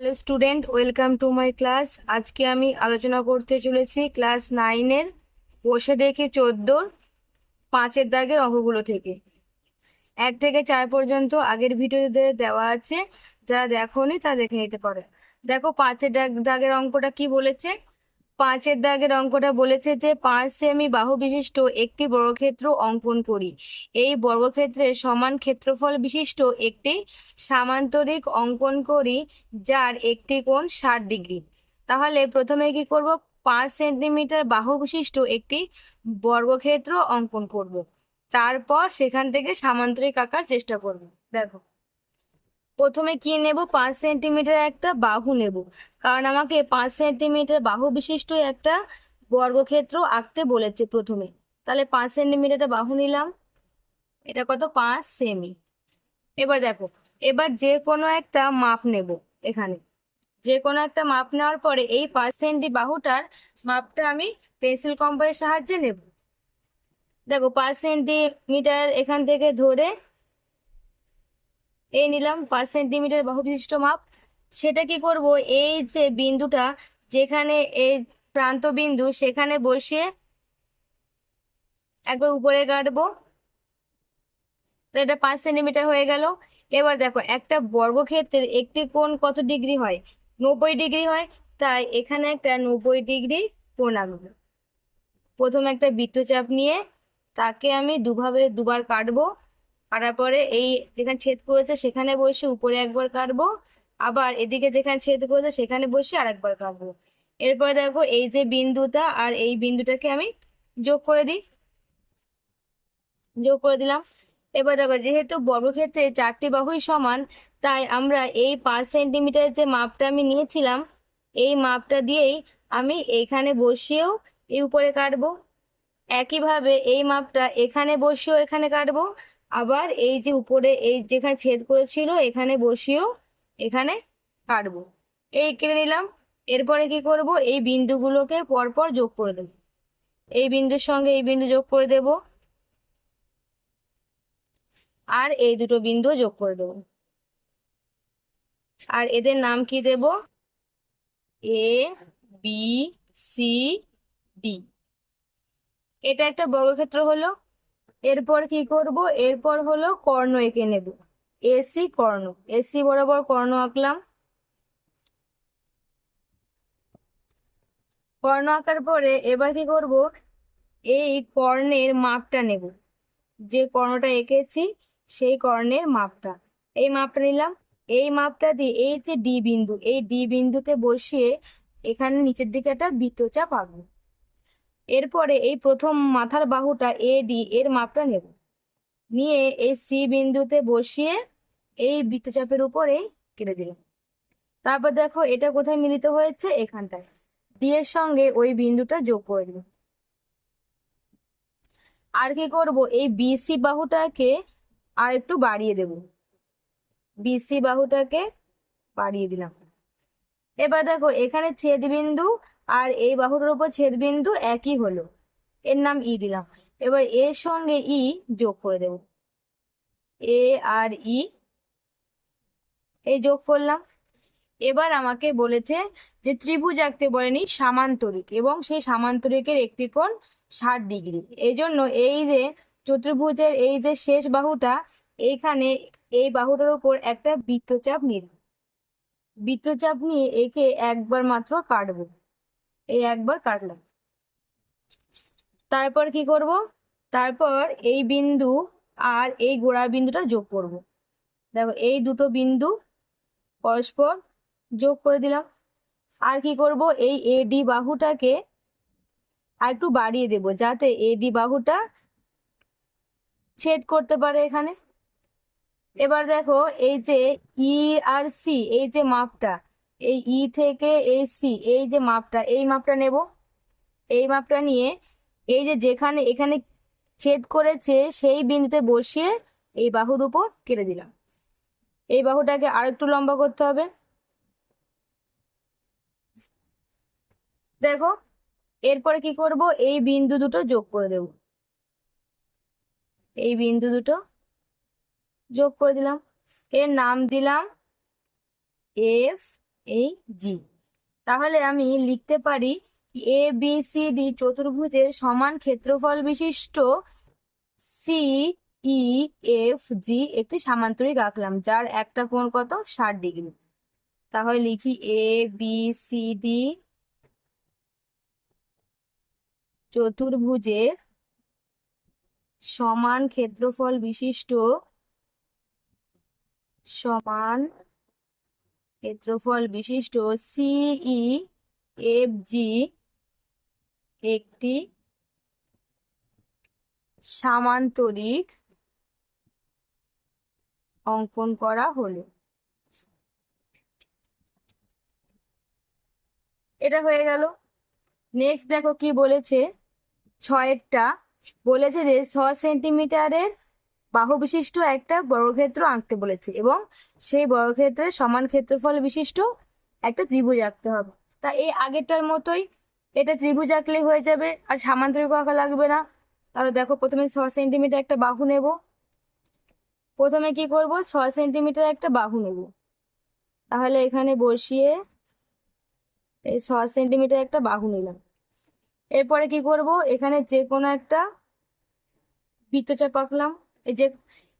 Hello student welcome to my class আজকে আমি আলোচনা করতে চলেছি ক্লাস নাইনের বসে দেখে চোদ্দোর পাঁচের দাগের অঙ্কগুলো থেকে। এক থেকে চার পর্যন্ত আগের ভিডিওতে দেওয়া আছে, যারা দেখোনি তা দেখে নিতে পারে। দেখো, পাঁচের দাগ দাগের অঙ্কটা কি বলেছে? পাঁচের দাগের অঙ্কটা বলেছে যে পাঁচ সেমি বাহু বিশিষ্ট একটি বর্গক্ষেত্র অঙ্কন করি। এই বর্গক্ষেত্রের সমান ক্ষেত্রফল বিশিষ্ট একটি সামান্তরিক অঙ্কন করি, যার একটি কোণ ষাট ডিগ্রি। তাহলে প্রথমে কি করব? পাঁচ সেন্টিমিটার বাহু বিশিষ্ট একটি বর্গক্ষেত্র অঙ্কন করব। তারপর সেখান থেকে সামান্তরিক আঁকার চেষ্টা করব। দেখো। প্রথমে কি নেব? পাঁচ সেন্টিমিটার একটা বাহু নেব। কারণ আমাকে পাঁচ সেন্টিমিটার বাহু বিশিষ্ট একটা বর্গক্ষেত্র আঁকতে বলেছে প্রথমে। তাহলে পাঁচ সেন্টিমিটারটা বাহু নিলাম। এটা কত? পাঁচ সেমি। এবার দেখো, এবার যে কোনো একটা মাপ নেব এখানে। যে কোনো একটা মাপ নেওয়ার পরে এই পাঁচ সেন্টি বাহুটার মাপটা আমি পেন্সিল কম্পাসের সাহায্যে নেব। দেখো, পাঁচ সেন্টিমিটার এখান থেকে ধরে এই নিলাম পাঁচ সেন্টিমিটার বাহু বিশিষ্ট মাপ। সেটা কি করব? এই যে বিন্দুটা, যেখানে এই প্রান্ত বিন্দু, সেখানে বসিয়ে একবার উপরে কাটবো। তো এটা পাঁচ সেন্টিমিটার হয়ে গেল। এবার দেখো, একটা বর্গক্ষেত্রের একটি কোণ কত ডিগ্রি হয়? নব্বই ডিগ্রি হয়। তাই এখানে একটা নব্বই ডিগ্রি কোণ আঁকবো। প্রথমে একটা বৃত্তচাপ নিয়ে তাকে আমি দুভাবে দুবার কাটবো। কাটার পরে এই যেখানে ছেদ করেছে সেখানে বসে উপরে একবার কাটবো, আবার এদিকে যেখানে ছেদ করেছে সেখানে বসে আরেকবার কাটবো। এরপরে দেখো এই যে বিন্দুটা আর এই বিন্দুটাকে আমি যোগ করে দিই। যোগ করে দিলাম। এবার দেখো যেহেতু বর্গক্ষেত্রে চারটি বাহুই সমান, তাই আমরা এই পাঁচ সেন্টিমিটার যে মাপটা আমি নিয়েছিলাম, এই মাপটা দিয়েই আমি এইখানে বসিয়েও এই উপরে কাটবো। একইভাবে এই মাপটা এখানে বসিয়েও এখানে কাটবো আবার এই যে উপরে, এই যেখানে ছেদ করেছিল, এখানে বসিয়েও এখানে কাটবো। এই কেটে নিলাম। এরপরে কি করব? এই বিন্দুগুলোকে পরপর যোগ করে দেব। এই বিন্দুর সঙ্গে এই বিন্দু যোগ করে দেব। আর এই দুটো বিন্দু যোগ করে দেব। আর এদের নাম কি দেব? A, B, C, D. এটা একটা বর্গক্ষেত্র হলো। এরপর কি করব? এরপর হলো কর্ণ এঁকে নেব। এসি কর্ণ। এসি বরাবর কর্ণ আঁকলাম। কর্ণ আঁকার পরে এবার কি করব? এই কর্ণের মাপটা নেব। যে কর্ণটা এঁকেছি, সেই কর্ণের মাপটা। এই মাপটা নিলাম। এই মাপটা দিয়ে এই যে ডি বিন্দু, এই ডি বিন্দুতে বসিয়ে এখানে নিচের দিকে একটা বৃত্তচাপ আঁকবো। এরপরে এই প্রথম মাথার বাহুটা এ ডি এর মাপটা নেব। নিয়ে এই সি বিন্দুতে বসিয়ে এই বৃত্তচাপের উপরে কেটে দিলাম। তারপর দেখো এটা কোথায় মিলিত হয়েছে? এখানটায়। ডি এর সঙ্গে ওই বিন্দুটা যোগ করে দিলাম। আর কি করব? এই বিসি বাহুটাকে আর একটু বাড়িয়ে দেব। বিসি বাহুটাকে বাড়িয়ে দিলাম। এবার দেখো এখানে ছেদ বিন্দু আর এই বাহুটার উপর ছেদ বিন্দু একই হলো। এর নাম ই দিলাম। এবার এর সঙ্গে ই যোগ করে দেব। এ আর ই এই যোগ করলাম। এবার আমাকে বলেছে যে ত্রিভুজ আঁকতে বলেনি, সামান্তরিক এবং সেই সামান্তরিকের একটি কোণ ষাট ডিগ্রি। এই জন্য এই যে চতুর্ভুজের এই যে শেষ বাহুটা, এইখানে এই বাহুটার উপর একটা বৃত্তচাপ নিলাম। বৃত্তচাপ নিয়ে একে একবার মাত্র কাটবো। এই একবার কাটলাম। তারপর কি করব? তারপর এই বিন্দু আর এই গোড়া বিন্দুটা যোগ করব। দেখো, এই দুটো বিন্দু পরস্পর যোগ করে দিলাম। আর কি করব? এই এডি বাহুটাকে আর একটু বাড়িয়ে দেব, যাতে এডি বাহুটা ছেদ করতে পারে এখানে। এবার দেখো, এই যে ই আর সি, এই যে মাপটা এই ই থেকে এই সি এই যে মাপটা, এই মাপটা নেব। এই মাপটা নিয়ে এই যে যেখানে, এখানে ছেদ করেছে সেই বিন্দুতে বসিয়ে এই বাহুর উপর কেটে দিলাম। এই বাহুটাকে আর একটু লম্বা করতে হবে। দেখো, এরপরে কি করব? এই বিন্দু দুটো যোগ করে দেব। এই বিন্দু দুটো যোগ করে দিলাম। এর নাম দিলাম এফ এই জি তাহলে আমি লিখতে পারি এ বি সি ডি চতুর্ভুজের সমান ক্ষেত্রফল বিশিষ্ট সি ই এফ জি একটি সামান্তরিক আঁকলাম যার একটা কোণ কত? ষাট ডিগ্রি। তাহলে লিখি এ বি সি ডি চতুর্ভুজের সমান ক্ষেত্রফল বিশিষ্ট সমান ক্ষেত্রফল বিশিষ্ট সিই এফ জি একটি সামান্তরিক অঙ্কন করা হলো। এটা হয়ে গেল। নেক্সট দেখো কি বলেছে? ছয়েরটা। বলেছে যে ছ সেন্টিমিটারের বাহু বিশিষ্ট একটা বর্গক্ষেত্র আঁকতে বলেছে এবং সেই বর্গক্ষেত্রের সমান ক্ষেত্রফল বিশিষ্ট একটা ত্রিভুজ আঁকতে হবে। তা এই আগেরটার মতোই এটা ত্রিভুজ আঁকলে হয়ে যাবে, আর সামান্তরিক আঁকা লাগবে না। তাহলে দেখো প্রথমে ছ সেন্টিমিটার একটা বাহু নেব। প্রথমে কি করব? ছ সেন্টিমিটার একটা বাহু নেব। তাহলে এখানে বসিয়ে এই ছ সেন্টিমিটার একটা বাহু নিলাম। এরপরে কি করব? এখানে যে কোনো একটা বৃত্তচাপ আঁকলাম। এই যে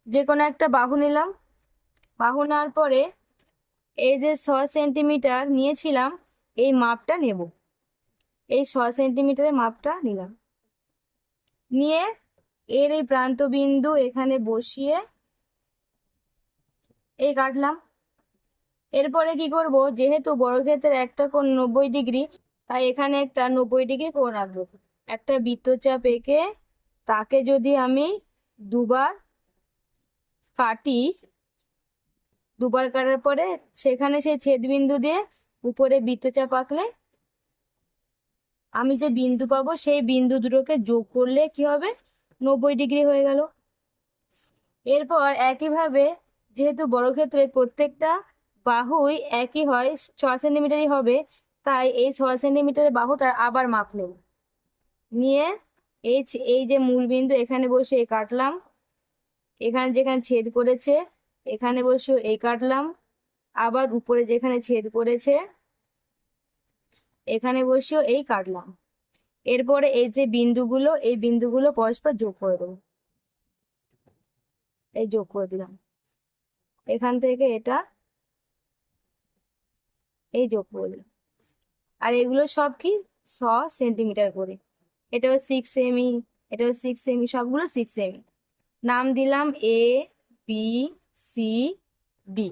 যে কোনো একটা বাহু নিলাম। বাহু নেওয়ার পরে এই যে ছ সেন্টিমিটার নিয়েছিলাম, এই মাপটা নেব। এই ছ সেন্টিমিটারের মাপটা নিলাম। নিয়ে এর এই প্রান্ত বিন্দু এখানে বসিয়ে এই কাটলাম। এরপরে কি করব? যেহেতু বর্গক্ষেত্রের একটা কোণ নব্বই ডিগ্রি, তাই এখানে একটা নব্বই ডিগ্রি কোণ আঁকবো। একটা বৃত্তচাপ এঁকে তাকে যদি আমি দুবার কাটি দুবার কাটার পরে সেখানে সেই ছেদবিন্দু দিয়ে উপরে বৃত্তচাপ আঁকলে আমি যে বিন্দু পাবো সেই বিন্দু দুটোকে যোগ করলে কি হবে? নব্বই ডিগ্রি হয়ে গেল। এরপর একইভাবে যেহেতু বর্গক্ষেত্রের প্রত্যেকটা বাহুই একই হয়, ছ সেন্টিমিটারই হবে, তাই এই ছ সেন্টিমিটারের বাহুটা আবার মাপ নেব। নিয়ে এই এই যে মূল বিন্দু এখানে বসে এই কাটলাম। এখানে যেখানে ছেদ করেছে, এখানে বসে এই কাটলাম। আবার উপরে যেখানে ছেদ করেছে, এখানে বসেও এই কাটলাম। এরপরে এই যে বিন্দুগুলো, এই বিন্দুগুলো পরস্পর যোগ করে দেবো। এই যোগ করে দিলাম। এখান থেকে এটা এই যোগ করে দিলাম। আর এগুলো সব কি? ছ সেন্টিমিটার করে। এটাও সিক্স সেমি এটাও সিক্স সেমি সবগুলো সিক্স সেমি নাম দিলাম এ বি সি ডি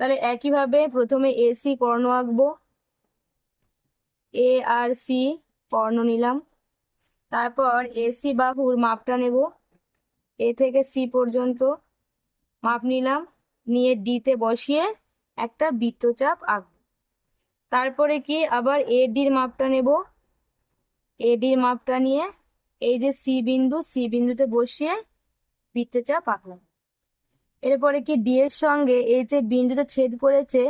তাহলে একইভাবে প্রথমে এসি কর্ণ আঁকবো। এ আর সি কর্ণ নিলাম। তারপর এসি বাহুর মাপটা নেব। এ থেকে সি পর্যন্ত মাপ নিলাম। নিয়ে ডিতে বসিয়ে একটা বৃত্তচাপ আঁকবো। তারপরে কি? আবার এ ডির মাপটা নেব। এডির মাপটা নিয়ে এই যে সি বিন্দু সি বিন্দুতে বসিয়ে বৃত্তচাপ আঁকলাম। এরপরে কি ডি এর সঙ্গে এই যে বিন্দুটা ছেদ করেছে,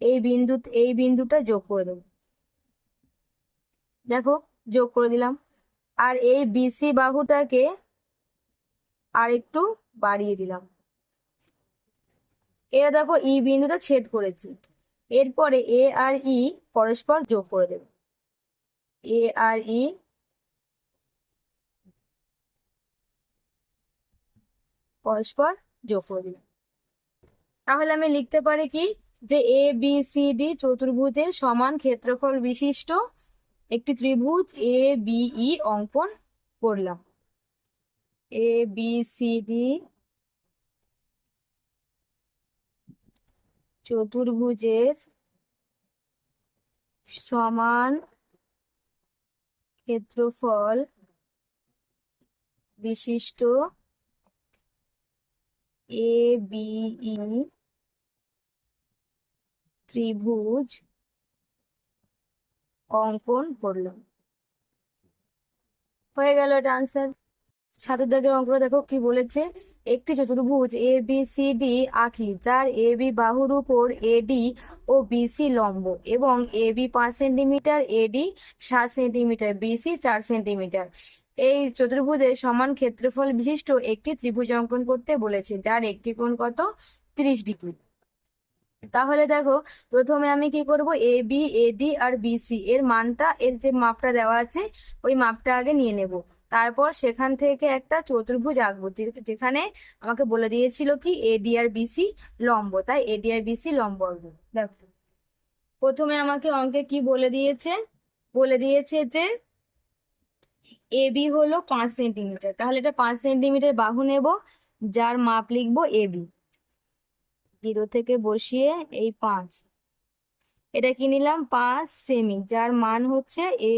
এই বিন্দু, এই বিন্দুটা যোগ করে দেবো। দেখো, যোগ করে দিলাম। আর এই বিসি বাহুটাকে আর একটু বাড়িয়ে দিলাম। এরা দেখো ই বিন্দুটা ছেদ করেছে। এরপরে এ আর ই পরস্পর যোগ করে দেব। এ আর ই পরস্পর যোগ করে দিলাম। তাহলে আমি লিখতে পারি কি? যে এ বি সি ডি চতুর্ভুজের সমান ক্ষেত্রফল বিশিষ্ট একটি ত্রিভুজ এ বি ই অঙ্কন করলাম। এ বি সি ডি চতুর্ভুজের সমান ক্ষেত্রফল বিশিষ্ট এ বি ই ত্রিভুজ অঙ্কন করলাম হয়ে গেল এটা আনসার সাতের দাগের অঙ্কটা দেখো কি বলেছে। একটি চতুর্ভুজ এ বি সি ডি আঁকি, যার এ বি বাহুর উপর এডি ও বিসি লম্ব এবং এ বি পাঁচ সেন্টিমিটার এডি সাত সেন্টিমিটার বিসি চার সেন্টিমিটার। এই চতুর্ভুজের সমান ক্ষেত্রফল বিশিষ্ট একটি ত্রিভুজ অঙ্কন করতে বলেছে, যার একটি কোণ কত? ত্রিশ ডিগ্রি। তাহলে দেখো, প্রথমে আমি কি করব? এ বি এ ডি আর বিসি এর মানটা, এর যে মাপটা দেওয়া আছে, ওই মাপটা আগে নিয়ে নেব। তারপর সেখান থেকে একটা চতুর্ভুজ আঁকবো যেখানে আমাকে বলে দিয়েছিল কি এডি আর বিসি লম্ব, তাই এডি আর বিসি লম্ব আঁকবো। দেখো, প্রথমে আমাকে অঙ্কে কি বলে দিয়েছে? বলে দিয়েছে যে এবি হলো পাঁচ সেন্টিমিটার, তাহলে এটা পাঁচ সেন্টিমিটার বাহু নেব, যার মাপ লিখব এবি জিরো থেকে বসিয়ে এই পাঁচ, এটা কি নিলাম? পাঁচ সেমি, যার মান হচ্ছে এ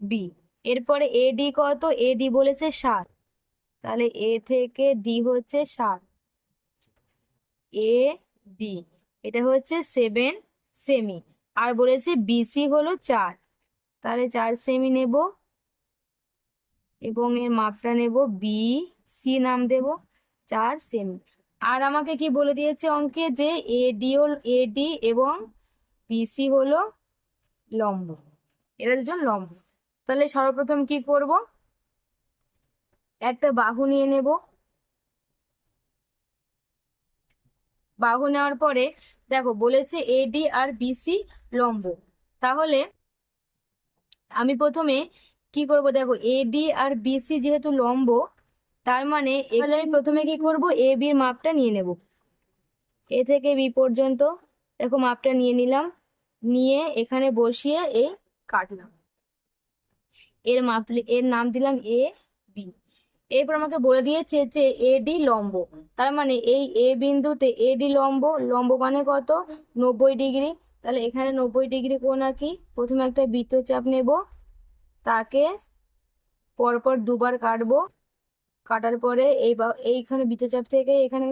বি এরপরে এডি কত? এডি বলেছে সাত। তাহলে এ থেকে ডি হচ্ছে সাত। A D. এটা হচ্ছে সেভেন সেমি। আর বলেছে বিসি হলো চার। তাহলে চার সেমি নেব। এবং এর মাপটা নেব বি সি নাম দেব, চার সেমি। আর আমাকে কি বলে দিয়েছে অঙ্কে যে এডি এডি এবং বিসি হলো লম্ব। এরা দুজন লম্ব। তাহলে সর্বপ্রথম কি করব? একটা বাহু নিয়ে নেব। বাহু নেওয়ার পরে, দেখো, বলেছে এডি আর বিসি লম্ব। তাহলে আমি প্রথমে কি করব? দেখো এডি আর বিসি যেহেতু লম্ব, তার মানে এখানে আমি প্রথমে কি করব? এ বির মাপটা নিয়ে নেব। এ থেকে বি পর্যন্ত, দেখো, মাপটা নিয়ে নিলাম। নিয়ে এখানে বসিয়ে এই কাটলাম। এর মাপ এর নাম দিলাম এ বি। এরপর আমাকে বলে দিয়েছে যে এ ডি লম্ব। তার মানে এই এ বিন্দুতে এ ডি লম্ব লম্ব মানে কত? নব্বই ডিগ্রি। তাহলে এখানে নব্বই ডিগ্রি কোণ আঁকি প্রথমে একটা বৃত্তচাপ নেব। তাকে পরপর দুবার কাটবো। কাটার পরে এই এইখানে বৃত্তচাপ থেকে এখানে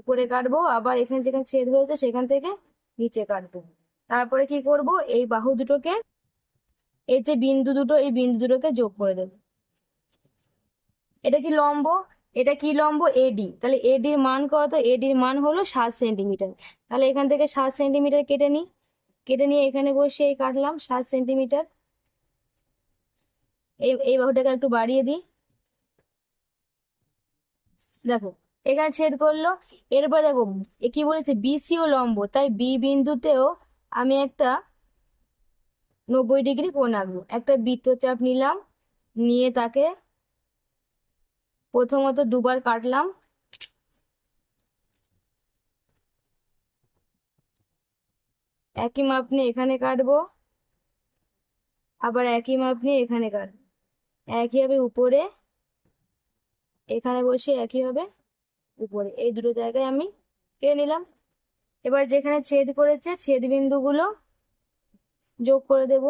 উপরে কাটবো। আবার এখানে যেখানে ছেদ হয়েছে সেখান থেকে নিচে কাটবো। তারপরে কি করব? এই বাহু দুটোকে এই যে বিন্দু দুটো, এই বিন্দু দুটোকে যোগ করে দেবো। এটা কি লম্ব? এটা কি লম্ব? এডি। তাহলে এডির মান কত? এডির মান হলো সাত সেন্টিমিটার। তাহলে এখান থেকে সাত সেন্টিমিটার কেটে নিই। কেটে নিয়ে এখানে বসে এই কাটলাম সাত সেন্টিমিটার। এই এই বাহুটাকে একটু বাড়িয়ে দিই। দেখো, এখানে ছেদ করল। এরপর দেখো কি বলেছে? বিসি ও লম্ব। তাই বি বিন্দুতেও আমি একটা নব্বই ডিগ্রি কোণ আঁকবো। একটা বৃত্তচাপ নিলাম, নিয়ে তাকে প্রথমত দুবার কাটলাম। একই মাপ নিয়ে এখানে কাটবো, আবার একই মাপ নিয়ে এখানে কাটবো। একইভাবে উপরে, এখানে বসে একইভাবে উপরে। এই দুটো জায়গায় আমি কেটে নিলাম। এবার যেখানে ছেদ করেছে ছেদ বিন্দুগুলো যোগ করে দেব।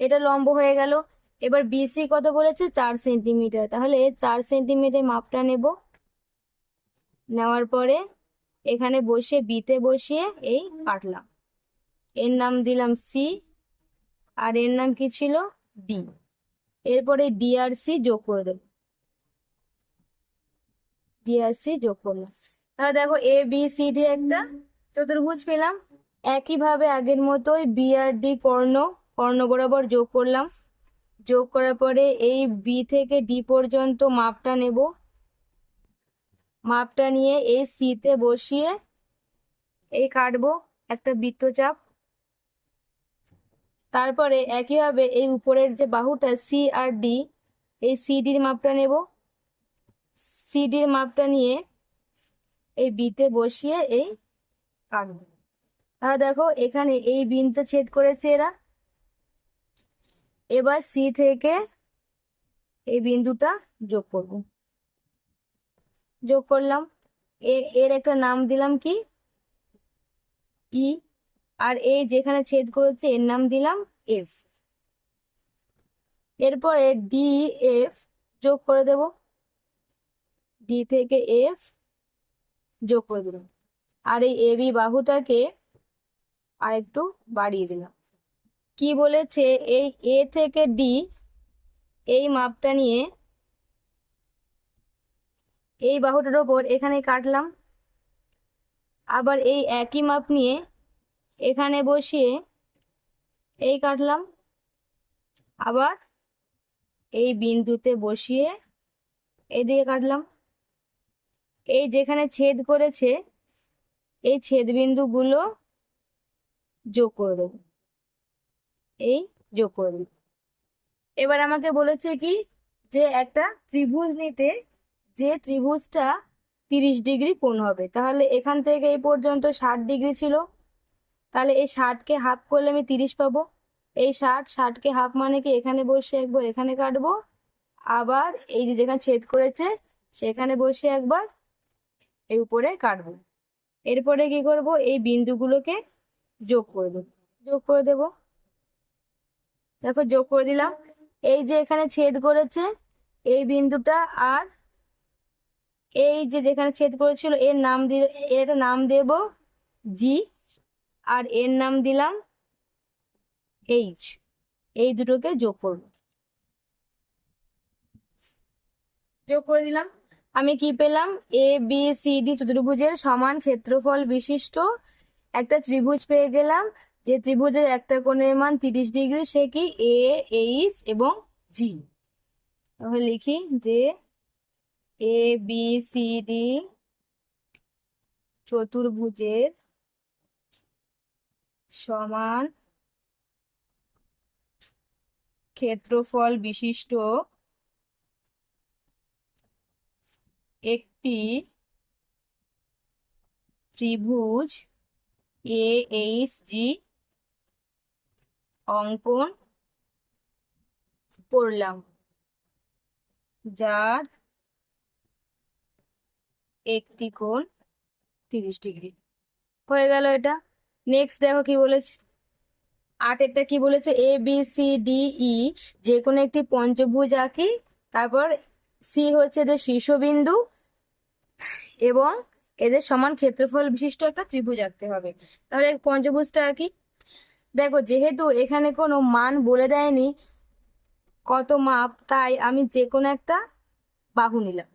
এটা লম্ব হয়ে গেল। এবার বিসি কত বলেছে? চার সেন্টিমিটার। তাহলে চার সেন্টিমিটার মাপটা নেব। নেওয়ার পরে এখানে বসে বিতে বসিয়ে এই কাটলাম। এর নাম দিলাম সি আর এর নাম কি ছিল? ডি এরপরে ডিআরসি যোগ করে দেব। ডিআরসি যোগ করলাম। তাহলে দেখো এ বি সি ডি একটা চতুর্ভুজ পেলাম একইভাবে আগের মতোই বি আর ডি কর্ণ কর্ণ বরাবর যোগ করলাম। যোগ করার পরে এই বি থেকে ডি পর্যন্ত মাপটা নেব। মাপটা নিয়ে এই সিতে বসিয়ে এই কাটবো একটা বৃত্তচাপ। তারপরে একইভাবে এই উপরের যে বাহুটা সি আর ডি এই সিডির মাপটা নেব। সিডির মাপটা নিয়ে এই বিতে বসিয়ে এই কাটবো। তাহলে দেখো, এখানে এই বিনটা ছেদ করেছে এরা। এবার সি থেকে এই বিন্দুটা যোগ করব। যোগ করলাম। এর একটা নাম দিলাম কি? ই। আর এই যেখানে ছেদ করেছে, এর নাম দিলাম এফ। এরপরে ডি এফ যোগ করে দেব। ডি থেকে এফ যোগ করে দিলাম। আর এই এবি বাহুটাকে আর একটু বাড়িয়ে দিলাম। কি বলেছে? এই এ থেকে ডি এই মাপটা নিয়ে এই বাহুটার ওপর এখানে কাটলাম। আবার এই একই মাপ নিয়ে এখানে বসিয়ে এই কাটলাম। আবার এই বিন্দুতে বসিয়ে এদিকে কাটলাম। এই যেখানে ছেদ করেছে এই ছেদ বিন্দুগুলো যোগ করে দেবো। এই যোগ করে দেবো। এবার আমাকে বলেছে কি যে একটা ত্রিভুজ নিতে যে ত্রিভুজটা তিরিশ ডিগ্রি কোণ হবে, তাহলে এখান থেকে এই পর্যন্ত ষাট ডিগ্রি ছিল। তাহলে এই ষাটকে হাফ করলে আমি তিরিশ পাবো। এই ষাট, ষাটকে হাফ মানে কি এখানে বসে একবার এখানে কাটবো, আবার এই যে যেখানে ছেদ করেছে সেখানে বসে একবার এই উপরে কাটবো। এরপরে কি করব? এই বিন্দুগুলোকে যোগ করে দেবো। যোগ করে দেব। দেখো, যোগ করে দিলাম। এই যে এখানে ছেদ করেছে, এই বিন্দুটা আর এই যে যেখানে ছেদ করেছিল, এর নাম দিয়ে এর নাম দেব জি আর এর নাম দিলাম এইচ এই দুটোকে যোগ করব। যোগ করে দিলাম। আমি কি পেলাম? এ বি সি ডি চতুর্ভুজের সমান ক্ষেত্রফল বিশিষ্ট একটা ত্রিভুজ পেয়ে গেলাম। যে ত্রিভুজের একটা কোণের মান তিরিশ ডিগ্রি, সে কি? এ এইচ এবং জি তাহলে লিখি যে এ বি সি ডি চতুর্ভুজের সমান ক্ষেত্রফল বিশিষ্ট একটি ত্রিভুজ এ এইচ জি অঙ্কন করলাম, যার একটি কোণ তিরিশ ডিগ্রি। হয়ে গেল এটা। নেক্সট দেখো কি বলেছে। আটেরটা কি বলেছে? A B C D E যে কোনো একটি পঞ্চভুজ আঁকি। তারপর সি হচ্ছে যে শীর্ষবিন্দু এবং এদের সমান ক্ষেত্রফল বিশিষ্ট একটা ত্রিভুজ আঁকতে হবে। তাহলে পঞ্চভুজটা কি দেখো, যেহেতু এখানে কোনো মান বলে দেয়নি, কত মাপ, তাই আমি যে কোনো একটা বাহু নিলাম।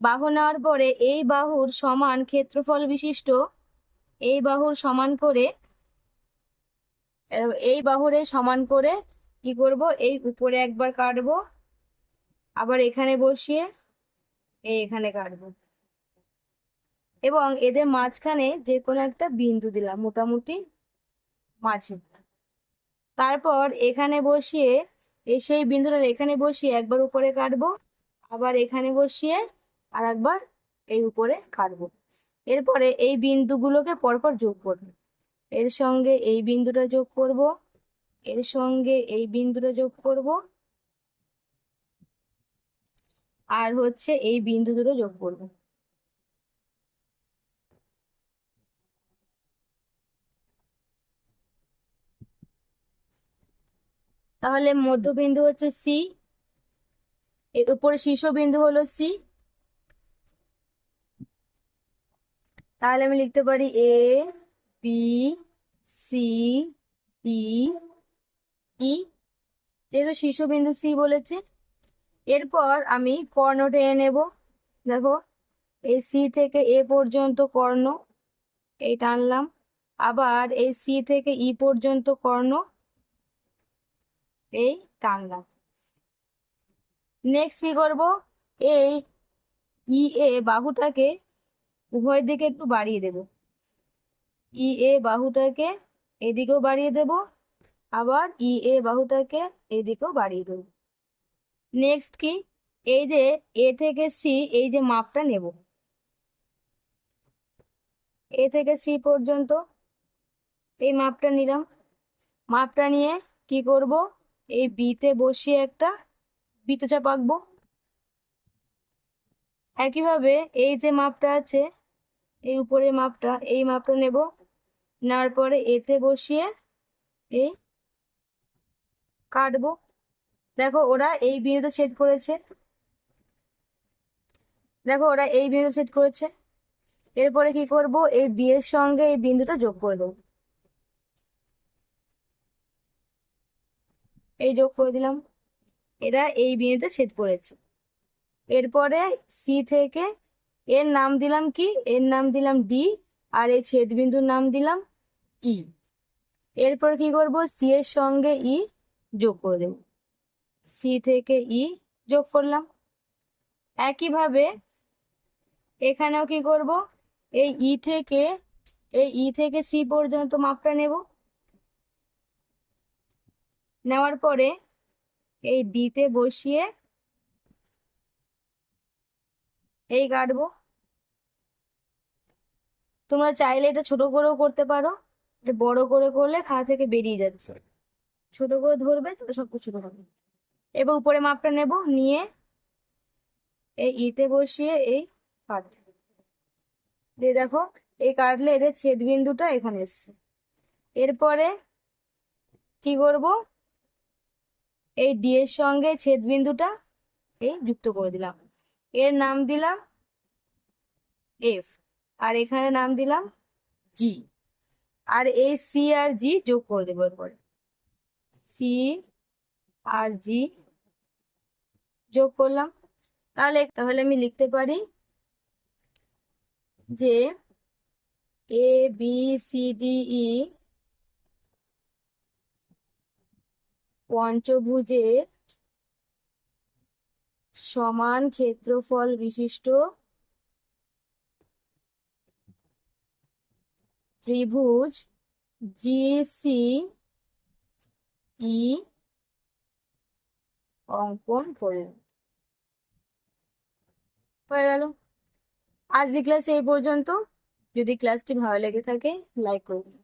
বাহু নেওয়ার পরে এই বাহুর সমান ক্ষেত্রফল বিশিষ্ট, এই বাহুর সমান করে, এই বাহুরে সমান করে কি করব? এই উপরে একবার কাটবো। আবার এখানে বসিয়ে এই এখানে কাটবো। এবং এদের মাঝখানে যে কোনো একটা বিন্দু দিলাম, মোটামুটি মাঝে। তারপর এখানে বসিয়ে সেই বিন্দুটা এখানে বসিয়ে একবার উপরে কাটবো, আবার এখানে বসিয়ে আর একবার এই উপরে কাটবো। এরপরে এই বিন্দুগুলোকে পরপর যোগ করব। এর সঙ্গে এই বিন্দুটা যোগ করব, এর সঙ্গে এই বিন্দুটা যোগ করব আর হচ্ছে এই বিন্দু দুটো যোগ করব। তাহলে মধ্যবিন্দু হচ্ছে সি এর উপরে শীর্ষবিন্দু হলো সি তাহলে আমি লিখতে পারি A B C D E যেহেতু শীর্ষবিন্দু সি বলেছে এরপর আমি কর্ণ টেনে নেব। দেখো, এই সি থেকে এ পর্যন্ত কর্ণ, এই টানলাম। আবার এই সি থেকে ই পর্যন্ত কর্ণ, এই টানলাম। নেক্সট কি করব? এই ই এ বাহুটাকে উভয় দিকে একটু বাড়িয়ে দেব। ই এ বাহুটাকে এদিকেও বাড়িয়ে দেব, আবার ই এ বাহুটাকে এদিকেও বাড়িয়ে দেব। নেক্সট কি? এই যে এ থেকে সি এই যে মাপটা নেব। এ থেকে সি পর্যন্ত এই মাপটা নিলাম। মাপটা নিয়ে কি করব? এই বিতে বসিয়ে একটা বৃত্তচাপ আঁকবো। একইভাবে এই যে মাপটা আছে, এই উপরের মাপটা, এই মাপটা নেব। নেওয়ার পরে এতে বসিয়ে এই কাটবো। দেখো ওরা এই বিন্দুতে ছেদ করেছে। দেখো ওরা এই বিন্দুতে ছেদ করেছে। এরপরে কি করব? এই বিয়ের সঙ্গে এই বিন্দুটা যোগ করে দেবো। এই যোগ করে দিলাম। এরা এই বিন্দুতে ছেদ করেছে। এরপরে সি থেকে এর নাম দিলাম কি? এর নাম দিলাম ডি আর এই ছেদ বিন্দুর নাম দিলাম ই এরপর কি করব? সি এর সঙ্গে ই যোগ করে দেব। সি থেকে ই যোগ করলাম। একইভাবে এখানেও কি করব? এই ই থেকে, এই ই থেকে সি পর্যন্ত মাপটা নেব। নেওয়ার পরে এই ডিতে বসিয়ে এই কাটবো। তোমরা চাইলে এটা ছোট করেও করতে পারো, এটা বড় করে করলে খাতা থেকে বেরিয়ে যাচ্ছে। ছোট করে ধরবে সব ছোট হবে। এবার উপরে মাপটা নেব, নিয়ে এই ইতে বসিয়ে এই কাটবে দিয়ে দেখো, এই কাটলে এদের ছেদ বিন্দুটা এখানে এসছে। এরপরে কি করব? এই ডি এর সঙ্গে ছেদ বিন্দুটা এই যুক্ত করে দিলাম। এর নাম দিলাম এফ, আর এখানে নাম দিলাম জি, আর এই সি আর জি যোগ করে দেবো এরপরে। সি আর জি যোগ করলাম। তাহলে তাহলে আমি লিখতে পারি যে A B C D E পঞ্চভুজের সমান ক্ষেত্রফল বিশিষ্ট ত্রিভুজ জি সি ই অঙ্কন করে হয়ে গেল আজকে ক্লাস এই পর্যন্ত যদি ক্লাসটি ভালো লেগে থাকে লাইক করে দিন